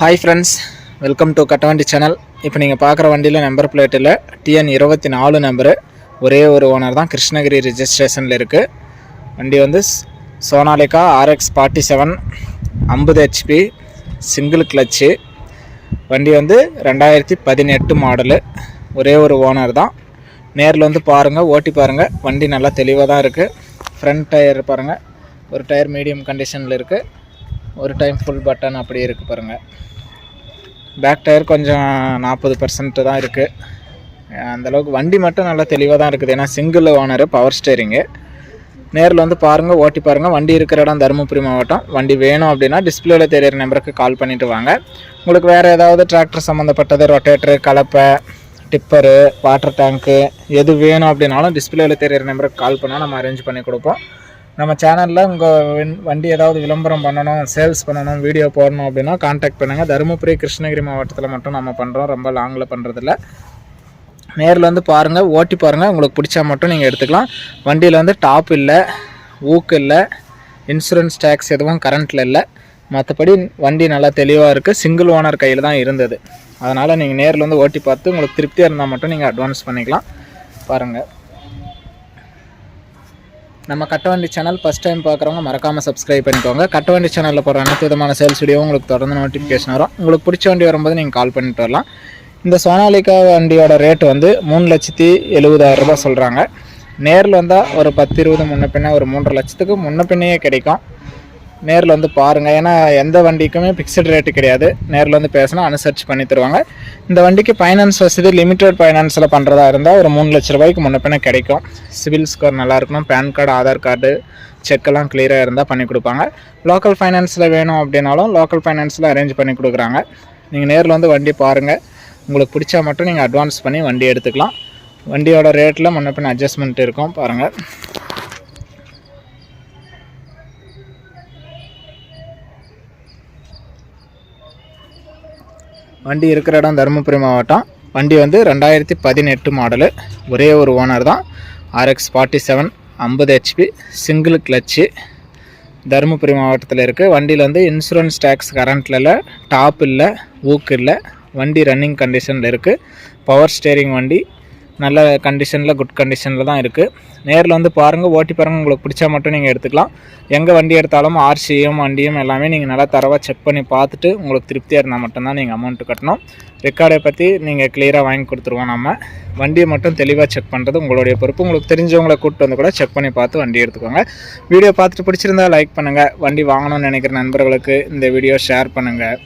Hi friends welcome to கட்டவண்டி channel இப்போ நீங்கள் பார்க்குற வண்டியில் நம்பர் பிளேட்டில் டிஎன் இருபத்தி நாலு நம்பரு ஒரே ஒரு ஓனர் தான் கிருஷ்ணகிரி ரிஜிஸ்ட்ரேஷனில் இருக்குது வண்டி வந்து சோனாலிகா ஆர்எக்ஸ் ஃபார்ட்டி செவன் ஐம்பது ஹெச்பி சிங்கிள் கிளச்சு வண்டி வந்து ரெண்டாயிரத்தி பதினெட்டு மாடலு ஒரே ஒரு ஓனர் தான். நேரில் வந்து பாருங்கள் ஓட்டி பாருங்கள் வண்டி நல்லா தெளிவாக தான் இருக்குது ஃப்ரண்ட் டயர் பாருங்கள் ஒரு டயர் மீடியம் கண்டிஷனில் இருக்குது ஒரு டைம் ஃபுல் பட்டன் அப்படியே இருக்குது பாருங்கள் பேக் டயர் கொஞ்சம் நாற்பது பர்சன்ட்டு தான் இருக்குது அந்தளவுக்கு வண்டி மட்டும் நல்லா தெளிவாக தான் இருக்குது. ஏன்னா சிங்கிள் ஓனரு பவர் ஸ்டேரிங்கு நேரில் வந்து பாருங்கள் ஓட்டி பாருங்கள் வண்டி இருக்கிற இடம் தருமபுரி மாவட்டம். வண்டி வேணும் அப்படின்னா டிஸ்பிளேல தெரியிற நம்பருக்கு கால் பண்ணிவிட்டு வாங்க. உங்களுக்கு வேறு ஏதாவது டிராக்டர் சம்மந்தப்பட்டது ரொட்டேட்டரு கலப்பை டிப்பரு வாட்டர் டேங்க்கு எது வேணும் அப்படின்னாலும் டிஸ்பிளேல தெரியிற நம்பருக்கு கால் பண்ணால் நம்ம அரேஞ்ச் பண்ணி கொடுப்போம். நம்ம சேனலில் உங்கள் வண்டி ஏதாவது விளம்பரம் பண்ணணும் சேல்ஸ் பண்ணணும் வீடியோ போடணும் அப்படின்னா காண்டாக்ட் பண்ணுங்கள் தருமபுரி கிருஷ்ணகிரி மாவட்டத்தில் மட்டும் நம்ம பண்ணுறோம் ரொம்ப லாங்கில் பண்ணுறதில்ல நேரில் வந்து பாருங்கள் ஓட்டி பாருங்கள் உங்களுக்கு பிடிச்சா மட்டும் நீங்கள் எடுத்துக்கலாம். வண்டியில் வந்து டாப் இல்லை ஊக்கு இல்லை இன்சூரன்ஸ் டேக்ஸ் எதுவும் கரண்ட்டில் இல்லை. மற்றபடி வண்டி நல்லா தெளிவாக இருக்குது சிங்கிள் ஓனர் கையில் தான் இருந்தது. அதனால் நீங்கள் நேரில் வந்து ஓட்டி பார்த்து உங்களுக்கு திருப்தியாக இருந்தால் மட்டும் நீங்கள் அட்வான்ஸ் பண்ணிக்கலாம். பாருங்கள் நம்ம கட்டவண்டி சேனல் ஃபஸ்ட் டைம் பார்க்குறவங்க மறக்காமல் சப்ஸ்கிரைப் பண்ணிக்கோங்க. கட்டவண்டி சேனலில் போகிற அனைத்து விதமான சேல்ஸ் வீடியோ உங்களுக்கு தொடர்ந்து நோட்டிஃபிகேஷன் வரும். உங்களுக்கு பிடிச்ச வண்டி வரும்போது நீங்கள் கால் பண்ணிட்டு வரலாம். இந்த சோனாலிகா வண்டியோட ரேட் வந்து மூணு லட்சத்தி எழுபதாயிரம் ரூபாய் சொல்கிறாங்க நேரில் வந்தால் ஒரு பத்து இருபது முன்ன பின்ன ஒரு மூன்றரை லட்சத்துக்கு முன்ன பின்னையே கிடைக்கும். நேரில் வந்து பாருங்கள் ஏன்னா எந்த வண்டிக்குமே ஃபிக்ஸட் ரேட்டு கிடையாது. நேரில் வந்து பேசினா அனுசரித்து பண்ணி தருவாங்க. இந்த வண்டிக்கு ஃபைனான்ஸ் வசதி லிமிடெட் ஃபைனான்ஸில் பண்ணுறதா இருந்தால் ஒரு மூணு லட்ச ரூபாய்க்கு முன்னப்பின கிடைக்கும். சிவில் ஸ்கோர் நல்லா இருக்கணும். பேன் கார்டு ஆதார் கார்டு செக்கெல்லாம் கிளியராக இருந்தால் பண்ணி கொடுப்பாங்க. லோக்கல் ஃபைனான்ஸில் வேணும் அப்படின்னாலும் லோக்கல் ஃபைனான்ஸில் அரேஞ்ச் பண்ணி கொடுக்குறாங்க. நீங்கள் நேரில் வந்து வண்டி பாருங்கள் உங்களுக்கு பிடிச்சா மட்டும் நீங்கள் அட்வான்ஸ் பண்ணி வண்டி எடுத்துக்கலாம். வண்டியோட ரேட்டில் முன்ன அட்ஜஸ்ட்மெண்ட் இருக்கும். பாருங்கள் வண்டி இருக்கிற இடம் தருமபுரி மாவட்டம். வண்டி வந்து ரெண்டாயிரத்தி பதினெட்டு மாடலு ஒரே ஒரு ஓனர் தான். ஆர்எக்ஸ் ஃபார்ட்டி செவன் ஐம்பது ஹெச்பி சிங்கிள் கிளச்சு தருமபுரி மாவட்டத்தில் இருக்குது வண்டியில் வந்து இன்சூரன்ஸ் டேக்ஸ் கரண்ட்டில் இல்லை டாப் இல்லை ஊக்கு இல்லை. வண்டி ரன்னிங் கண்டிஷனில் இருக்குது பவர் ஸ்டேரிங் வண்டி நல்ல கண்டிஷனில் குட் கண்டிஷனில் தான் இருக்குது நேரில் வந்து பாருங்கள் ஓட்டி பாருங்கள் உங்களுக்கு பிடிச்சா மட்டும் நீங்கள் எடுத்துக்கலாம். எங்கே வண்டி எடுத்தாலும் ஆர்சியும் வண்டியும் எல்லாமே நீங்கள் நல்லா தரவாக செக் பண்ணி பார்த்துட்டு உங்களுக்கு திருப்தியாக இருந்தால் மட்டும்தான் நீங்கள் அமௌண்ட்டு கட்டணும். ரெக்கார்டை பற்றி நீங்கள் கிளியராக வாங்கி கொடுத்துருவோம் நம்ம. வண்டியை மட்டும் தெளிவாக செக் பண்ணுறது உங்களுடைய பொறுப்பு. உங்களுக்கு தெரிஞ்சவங்களை கூப்பிட்டு வந்து கூட செக் பண்ணி பார்த்து வண்டி எடுத்துக்கோங்க. வீடியோ பார்த்துட்டு பிடிச்சிருந்தா லைக் பண்ணுங்கள் வண்டி வாங்கணும்னு நினைக்கிற நண்பர்களுக்கு இந்த வீடியோ ஷேர் பண்ணுங்கள்